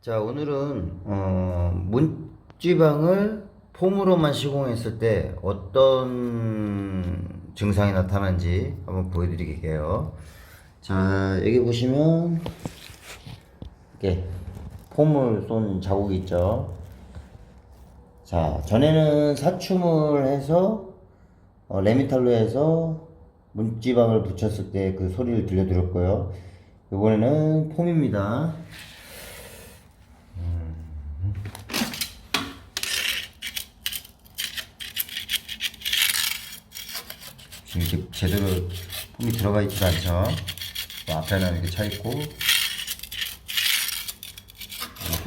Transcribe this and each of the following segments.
자, 오늘은 어, 문지방을 폼으로만 시공했을 때 어떤 증상이 나타나는지 한번 보여드릴게요. 자, 여기 보시면 이렇게 폼을 쏜 자국이 있죠. 자, 전에는 사춤을 해서 어, 레미탈로 해서 문지방을 붙였을 때 그 소리를 들려드렸고요. 이번에는 폼입니다. 지금 이렇게 제대로 폼이 들어가 있지 않죠. 또 앞에는 이렇게 차 있고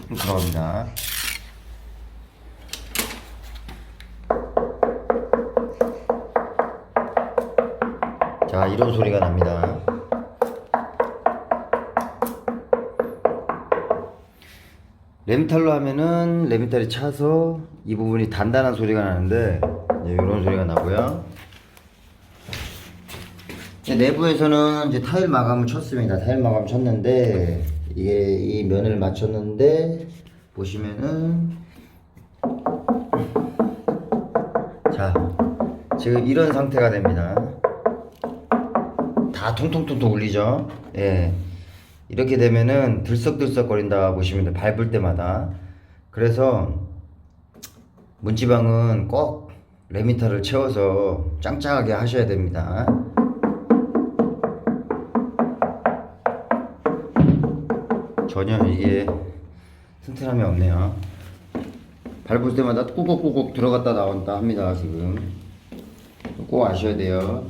뚝뚝 들어갑니다. 자, 이런 소리가 납니다. 레미탈로 하면은 레미탈이 차서 이 부분이 단단한 소리가 나는데 이제 이런 소리가 나고요. 이제 내부에서는 이제 타일 마감을 쳤습니다. 타일 마감 쳤는데 이게 이 면을 맞췄는데 보시면은 자 지금 이런 상태가 됩니다. 다 통통통통 울리죠. 예. 이렇게 되면은 들썩들썩 거린다 보시면 돼요. 밟을 때마다. 그래서 문지방은 꼭 레미터를 채워서 짱짱하게 하셔야 됩니다. 전혀 이게 튼튼함이 없네요. 밟을 때마다 꾸걱꾸걱 들어갔다 나온다 합니다. 지금 꼭 아셔야 돼요.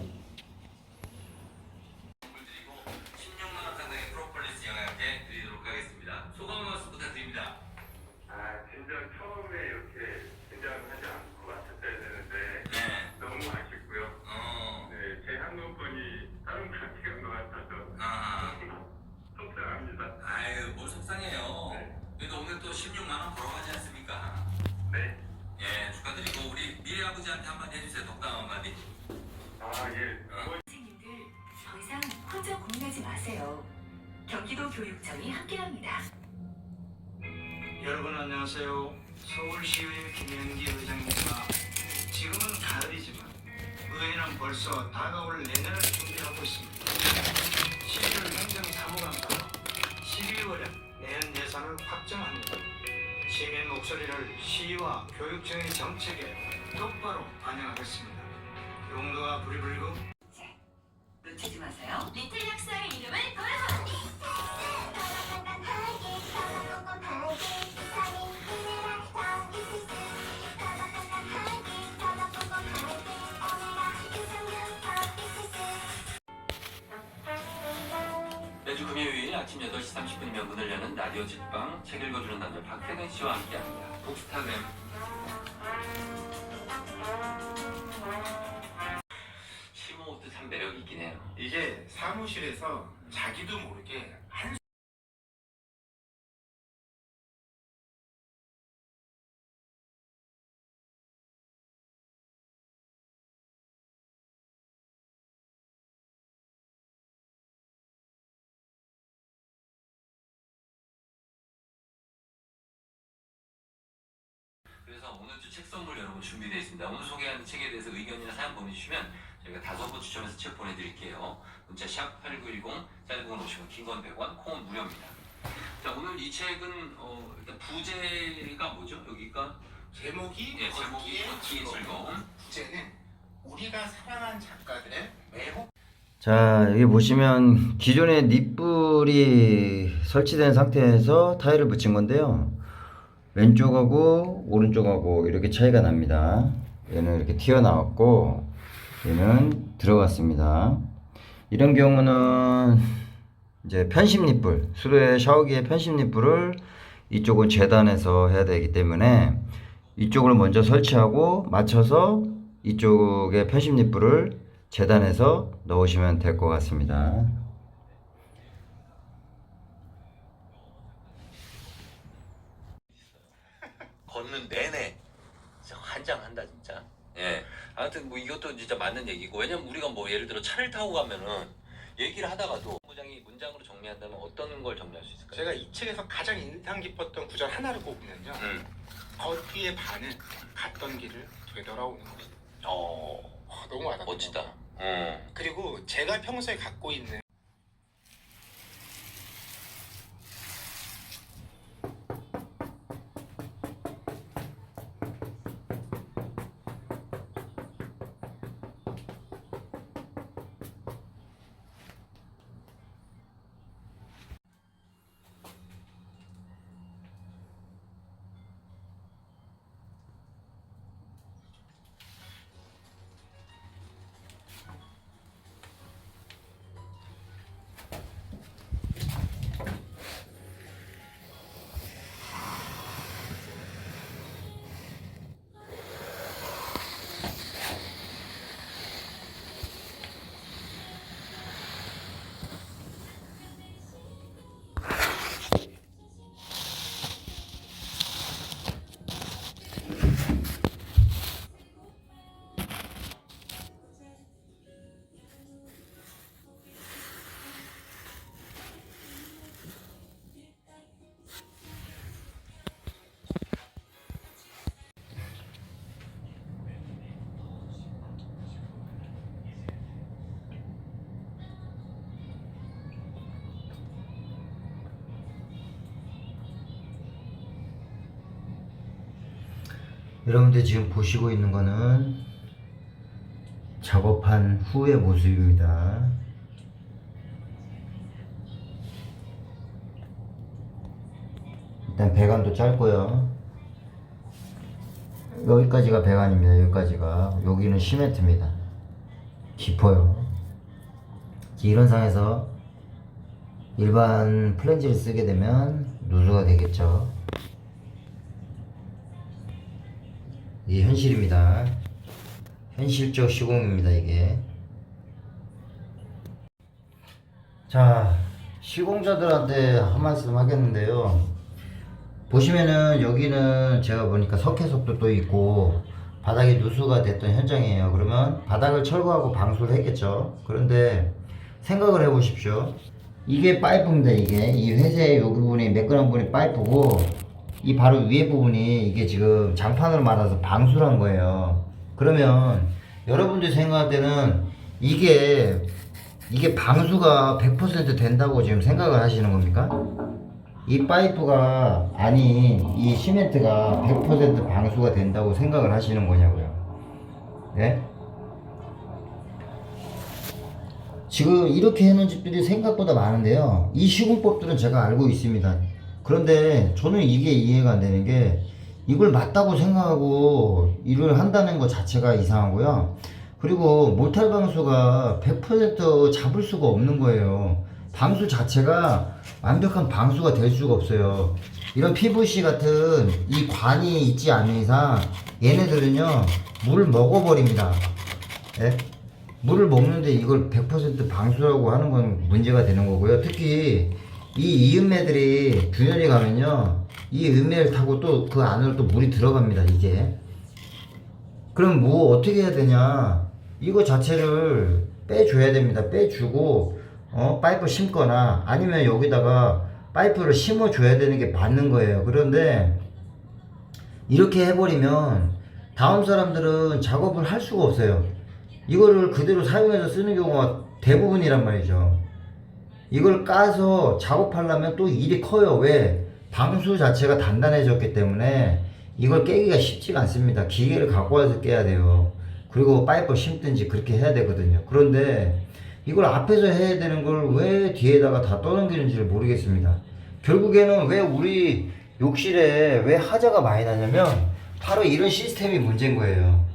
안녕하세요. 서울시의회 김현기 의장입니다. 지금은 가을이지만 의회는 벌써 다가올 내년을 준비하고 있습니다. 11월 행정사무관과 12월에 내년 예산을 확정합니다. 시민 목소리를 시와 교육청의 정책에 똑바로 반영하겠습니다. 용도가 부리불고 놓치지 마세요. 리틀 약사의 이름을 걸어서 금요일 아침 8시 30분이면 문을 여는 라디오 집방 책 읽어주는 남자 박태근 씨와 함께합니다. 북스타그램. 심호흡도 참 매력이 있긴 해요. 이게 사무실에서 자기도 모르게 오늘 주 책 선물 여러분 준비되어 있습니다. 오늘 소개하는 책에 대해서 의견이나 사연 보내주시면 저희가 다섯 분 추첨해서 책 보내드릴게요. 문자 샵8910 짧은 건 50원, 긴건 100원, 콩은 무료입니다. 자 오늘 이 책은 어, 일단 부제가 뭐죠? 여기가 제목이 예, 제목이 걷기의 즐거움. 부제는 우리가 사랑한 작가들의 매혹 자, 여기 보시면 기존의 닛불이 설치된 상태에서 타일을 붙인 건데요. 왼쪽하고 오른쪽하고 이렇게 차이가 납니다. 얘는 이렇게 튀어나왔고, 얘는 들어갔습니다. 이런 경우는 이제 편심 닛불, 수로의 샤워기의 편심 닛불을 이쪽은 재단해서 해야 되기 때문에 이쪽을 먼저 설치하고 맞춰서 이쪽에 편심 닛불을 재단해서 넣으시면 될 것 같습니다. 걷는 내내 진짜 환장한다 진짜. 예. 아무튼 뭐 이것도 진짜 맞는 얘기고 왜냐면 우리가 뭐 예를 들어 차를 타고 가면은 얘기를 하다가도 부장이 문장으로 정리한 정리한다면 어떤 걸 정리할 수 있을까요? 제가 이 책에서 가장 인상 깊었던 구절 하나를 꼽으면요. 음. 걷기의 반은 갔던 길을 되돌아오는 것이다. 어, 와, 너무 와닿다. 멋지다. 어. 그리고 제가 평소에 갖고 있는 여러분들 지금 보시고 있는 거는 작업한 후의 모습입니다. 일단 배관도 짧고요. 여기까지가 배관입니다. 여기까지가. 여기는 시멘트입니다. 깊어요. 이런 상에서 일반 플랜지를 쓰게 되면 누수가 되겠죠. 이게 현실입니다. 현실적 시공입니다, 이게. 자, 시공자들한테 한 말씀 하겠는데요. 보시면은 여기는 제가 보니까 석회석도 또 있고 바닥에 누수가 됐던 현장이에요. 그러면 바닥을 철거하고 방수를 했겠죠. 그런데 생각을 해 보십시오. 이게 파이프입니다, 이게. 이 회색 요 부분이 매끈한 부분이 파이프고 이 바로 위에 부분이 이게 지금 장판으로 말아서 방수를 한 거예요. 그러면 여러분들이 생각할 때는 이게 이게 방수가 100% 된다고 지금 생각을 하시는 겁니까? 이 파이프가 아니 이 시멘트가 100% 방수가 된다고 생각을 하시는 거냐고요. 네? 지금 이렇게 해놓은 집들이 생각보다 많은데요. 이 시공법들은 제가 알고 있습니다. 그런데 저는 이게 이해가 안 되는 게 이걸 맞다고 생각하고 일을 한다는 것 자체가 이상하고요. 그리고 모탈 방수가 100% 잡을 수가 없는 거예요. 방수 자체가 완벽한 방수가 될 수가 없어요. 이런 PVC 같은 이 관이 있지 않는 이상 얘네들은요 물 먹어버립니다. 예? 물을 먹는데 이걸 100% 방수라고 하는 건 문제가 되는 거고요. 특히 이 이음매들이 균열이 가면요 이 음매를 타고 또 그 안으로 또 물이 들어갑니다 이게. 그럼 뭐 어떻게 해야 되냐? 이거 자체를 빼줘야 됩니다. 빼주고 어 파이프 심거나 아니면 여기다가 파이프를 심어 줘야 되는 게 맞는 거예요. 그런데 이렇게 해버리면 다음 사람들은 작업을 할 수가 없어요. 이거를 그대로 사용해서 쓰는 경우가 대부분이란 말이죠 이걸 까서 작업하려면 또 일이 커요. 왜? 방수 자체가 단단해졌기 때문에 이걸 깨기가 쉽지가 않습니다. 기계를 갖고 와서 깨야 돼요. 그리고 파이프 심든지 그렇게 해야 되거든요. 그런데 이걸 앞에서 해야 되는 걸 왜 뒤에다가 다 떠넘기는지를 모르겠습니다. 결국에는 왜 우리 욕실에 왜 하자가 많이 나냐면 바로 이런 시스템이 문제인 거예요.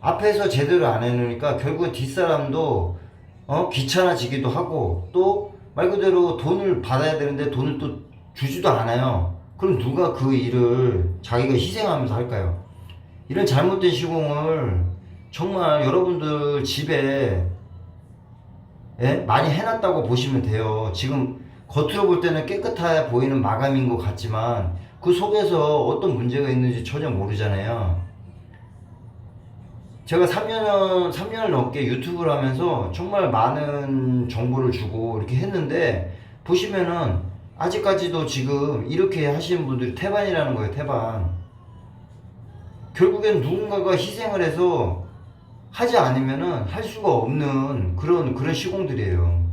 앞에서 제대로 안 해놓으니까 결국은 뒷사람도 어 귀찮아지기도 하고 또 말 그대로 돈을 받아야 되는데 돈을 또 주지도 않아요. 그럼 누가 그 일을 자기가 희생하면서 할까요? 이런 잘못된 시공을 정말 여러분들 집에 예? 많이 해놨다고 보시면 돼요. 지금 겉으로 볼 때는 깨끗해 보이는 마감인 것 같지만 그 속에서 어떤 문제가 있는지 전혀 모르잖아요. 제가 3년, 3년을 넘게 유튜브를 하면서 정말 많은 정보를 주고 이렇게 했는데 보시면은 아직까지도 지금 이렇게 하시는 분들이 태반이라는 거예요, 태반. 결국엔 누군가가 희생을 해서 하지 않으면은 할 수가 없는 그런 그런 시공들이에요.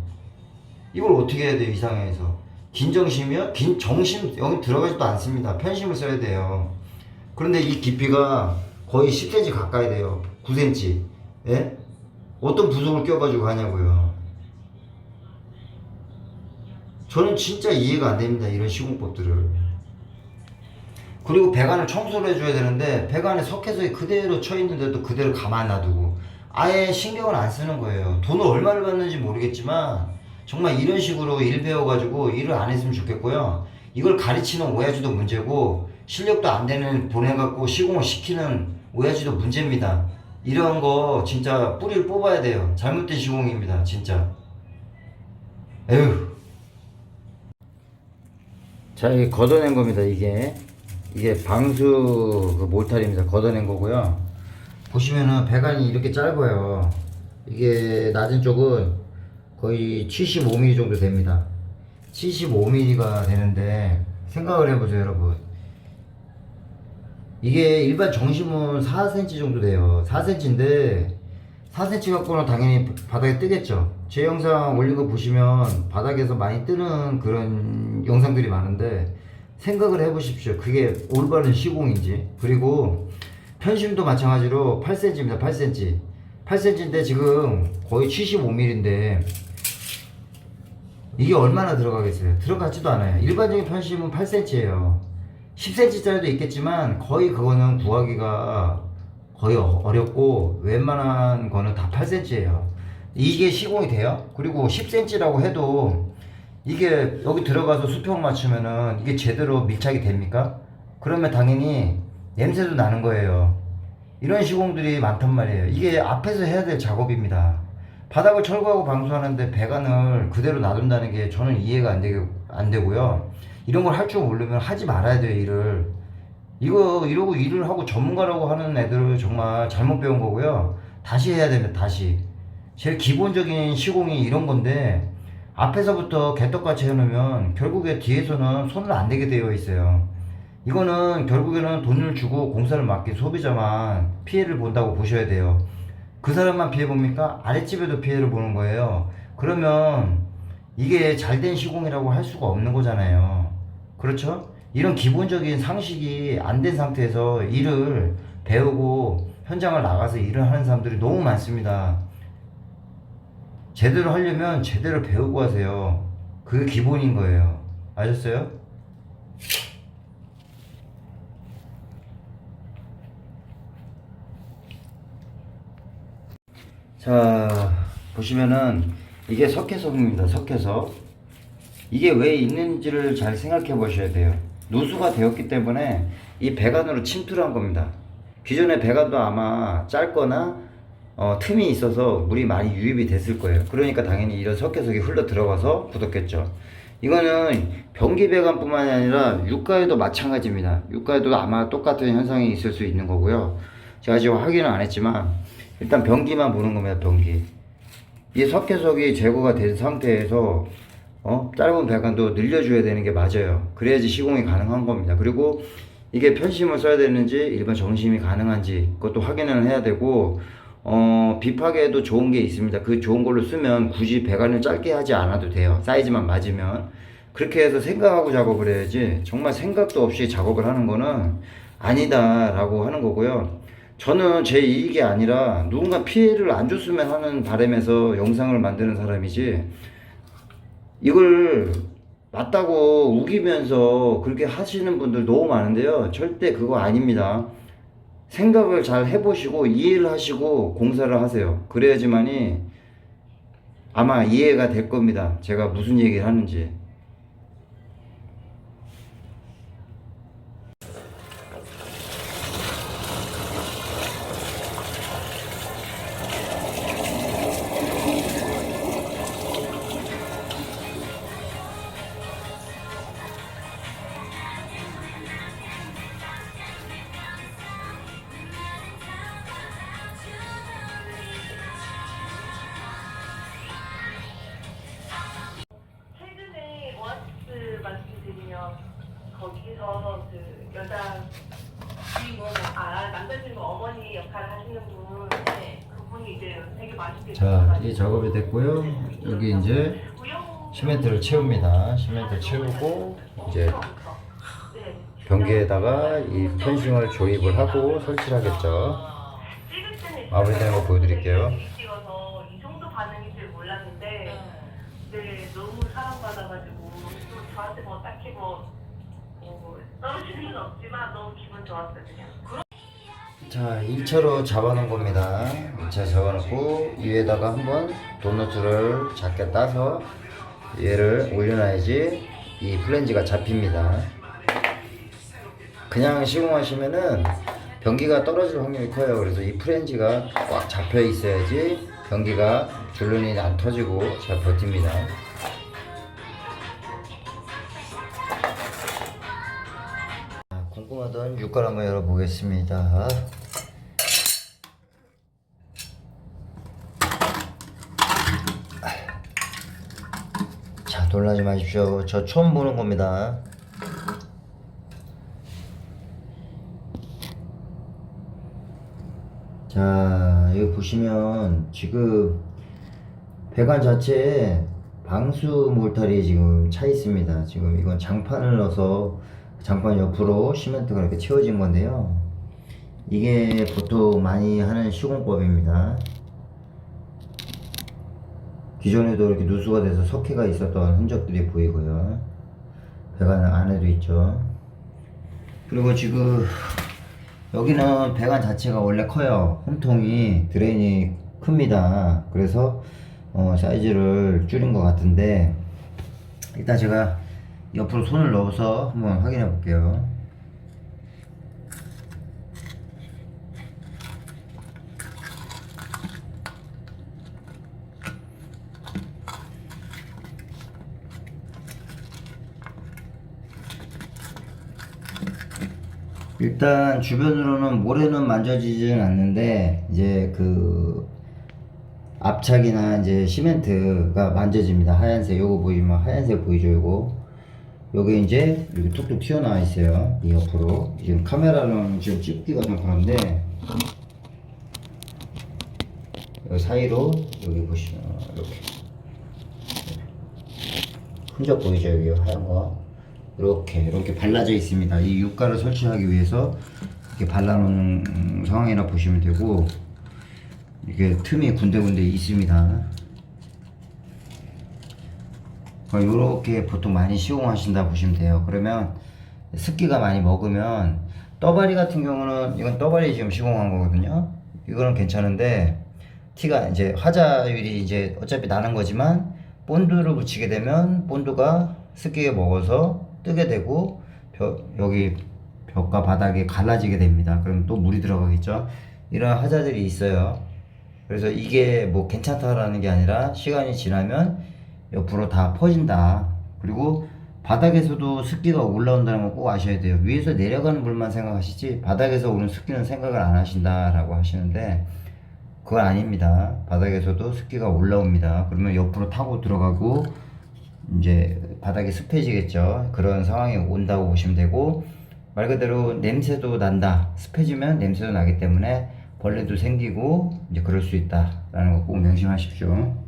이걸 어떻게 해야 돼요, 이 상황에서? 긴 정심이요? 긴 정심 여기 들어가지도 않습니다. 편심을 써야 돼요. 그런데 이 깊이가 거의 10cm 가까이 돼요. 9cm. 예? 어떤 부속을 껴가지고 하냐고요. 저는 진짜 이해가 안 됩니다. 이런 시공법들을. 그리고 배관을 청소를 해줘야 되는데 배관에 석회석이 그대로 쳐 있는데도 그대로 가만 놔두고 아예 신경을 안 쓰는 거예요. 돈을 얼마를 받는지 모르겠지만 정말 이런 식으로 일 배워가지고 일을 안 했으면 좋겠고요. 이걸 가르치는 오야지도 문제고 실력도 안 되는 보내갖고 시공을 시키는 오야지도 문제입니다. 이런 거 진짜 뿌리를 뽑아야 돼요. 잘못된 시공입니다. 진짜. 에휴. 자, 이게 걷어낸 겁니다. 이게. 이게 방수 그 몰탈입니다. 걷어낸 거고요. 보시면은 배관이 이렇게 짧아요. 이게 낮은 쪽은 거의 75mm 정도 됩니다. 75mm가 되는데 생각을 해보세요, 여러분. 이게 일반 정심은 4cm 정도 돼요. 4cm인데 4cm 갖고는 당연히 바닥에 뜨겠죠. 제 영상 올린 거 보시면 바닥에서 많이 뜨는 그런 영상들이 많은데 생각을 해보십시오. 그게 올바른 시공인지. 그리고 편심도 마찬가지로 8cm입니다. 8cm. 8cm인데 지금 거의 75mm인데 이게 얼마나 들어가겠어요? 들어가지도 않아요. 일반적인 편심은 8cm예요. 10cm짜리도 있겠지만 거의 그거는 구하기가 거의 어- 어렵고 웬만한 거는 다 8cm예요. 이게 시공이 돼요? 그리고 10cm라고 해도 이게 여기 들어가서 수평 맞추면은 이게 제대로 밀착이 됩니까? 그러면 당연히 냄새도 나는 거예요. 이런 시공들이 많단 말이에요. 이게 앞에서 해야 될 작업입니다. 바닥을 철거하고 방수하는데 배관을 그대로 놔둔다는 게 저는 이해가 안, 되게, 안 되고요. 이런 걸 할 줄 모르면 하지 말아야 돼요, 일을. 이거, 이러고 일을 하고 전문가라고 하는 애들을 정말 잘못 배운 거고요. 다시 해야 됩니다, 다시. 제일 기본적인 시공이 이런 건데, 앞에서부터 개떡같이 해놓으면 결국에 뒤에서는 손을 안 대게 되어 있어요. 이거는 결국에는 돈을 주고 공사를 맡긴 소비자만 피해를 본다고 보셔야 돼요. 그 사람만 피해 봅니까? 아랫집에도 피해를 보는 거예요. 그러면 이게 잘된 시공이라고 할 수가 없는 거잖아요. 그렇죠? 이런 기본적인 상식이 안 된 상태에서 일을 배우고 현장을 나가서 일을 하는 사람들이 너무 많습니다. 제대로 하려면 제대로 배우고 하세요. 그게 기본인 거예요. 아셨어요? 자, 보시면은 이게 석회석입니다. 석회석. 이게 왜 있는지를 잘 생각해 보셔야 돼요. 누수가 되었기 때문에 이 배관으로 침투를 한 겁니다. 기존의 배관도 아마 짧거나 어, 틈이 있어서 물이 많이 유입이 됐을 거예요. 그러니까 당연히 이런 석회석이 흘러 들어가서 굳었겠죠. 이거는 변기 배관뿐만이 아니라 육가에도 마찬가지입니다. 육가에도 아마 똑같은 현상이 있을 수 있는 거고요. 제가 지금 확인은 안 했지만 일단 변기만 보는 겁니다. 변기. 이 석회석이 제거가 된 상태에서 어? 짧은 배관도 늘려줘야 되는 게 맞아요. 그래야지 시공이 가능한 겁니다. 그리고 이게 편심을 써야 되는지 일반 정심이 가능한지 그것도 확인을 해야 되고 어, 비파게도 좋은 게 있습니다. 그 좋은 걸로 쓰면 굳이 배관을 짧게 하지 않아도 돼요. 사이즈만 맞으면. 그렇게 해서 생각하고 작업을 해야지 정말 생각도 없이 작업을 하는 거는 아니다라고 하는 거고요. 저는 제 이익이 아니라 누군가 피해를 안 줬으면 하는 바람에서 영상을 만드는 사람이지 이걸 맞다고 우기면서 그렇게 하시는 분들 너무 많은데요. 절대 그거 아닙니다. 생각을 잘 해보시고 이해를 하시고 공사를 하세요. 그래야지만이 아마 이해가 될 겁니다. 제가 무슨 얘기를 하는지. 거기서 그 여자 주인공 아 남자 주인공 어머니 역할을 하시는 분 네, 그분이 이제 되게 맛있게 자, 이 작업이 됐고요. 여기 이제 시멘트를 채웁니다. 시멘트 채우고 이제 네. 변기에다가 이 펜싱을 조입을 하고 설치를 하겠죠. 마무리되는 거 보여드릴게요. 찍어서 이 정도 반응일 줄 몰랐는데 네 너무 사랑받아가지고 또 저한테 뭐 딱히 뭐, 자, 1차로 잡아놓은 겁니다. 1차 잡아놓고 위에다가 한번 도너트를 작게 따서 얘를 올려놔야지 이 플랜지가 잡힙니다. 그냥 시공하시면은 변기가 떨어질 확률이 커요. 그래서 이 플랜지가 꽉 잡혀 있어야지 변기가 줄눈이 안 터지고 잘 버팁니다. 자, 궁금하던 육갈 한번 열어보겠습니다. 자, 놀라지 마십시오. 저 처음 보는 겁니다. 자, 여기 보시면 지금 배관 자체에 방수 몰탈이 지금 차 있습니다. 지금 이건 장판을 넣어서 장판 옆으로 시멘트가 이렇게 채워진 건데요. 이게 보통 많이 하는 시공법입니다. 기존에도 이렇게 누수가 돼서 석회가 있었던 흔적들이 보이고요. 배관 안에도 있죠. 그리고 지금 여기는 배관 자체가 원래 커요. 홈통이 드레인이 큽니다. 그래서 어, 사이즈를 줄인 것 같은데 일단 제가 옆으로 손을 넣어서 한번 확인해 볼게요. 일단 주변으로는 모래는 만져지지는 않는데 이제 그 앞착이나 이제 시멘트가 만져집니다. 하얀색 요거 보이면 하얀색 보이죠 요거 요게 이제 이렇게 툭툭 튀어나와 있어요. 이 옆으로. 지금 카메라는 지금 찍기가 좀 그런데 요 사이로 여기 보시면 이렇게 흔적 보이죠? 여기 하얀 거. 이렇게 이렇게 발라져 있습니다. 이 육가를 설치하기 위해서 이렇게 발라놓은 음, 상황이라 보시면 되고 이게 틈이 군데군데 있습니다 이렇게 보통 많이 시공하신다 보시면 돼요. 그러면 습기가 많이 먹으면 떠바리 같은 경우는 이건 떠바리 지금 시공한 거거든요. 이거는 괜찮은데 티가 이제 화자율이 이제 어차피 나는 거지만 본드를 붙이게 되면 본드가 습기가 먹어서 뜨게 되고 벽, 여기 벽과 바닥이 갈라지게 됩니다. 그럼 또 물이 들어가겠죠? 이런 하자들이 있어요. 그래서 이게 뭐 괜찮다라는 게 아니라 시간이 지나면 옆으로 다 퍼진다. 그리고 바닥에서도 습기가 올라온다는 거꼭 아셔야 돼요. 위에서 내려가는 물만 생각하시지 바닥에서 오는 습기는 생각을 안 하신다라고 하시는데 그건 아닙니다. 바닥에서도 습기가 올라옵니다. 그러면 옆으로 타고 들어가고 이제 바닥이 습해지겠죠. 그런 상황이 온다고 보시면 되고 말 그대로 냄새도 난다. 습해지면 냄새도 나기 때문에 벌레도 생기고 이제 그럴 수 있다라는 거 꼭 명심하십시오.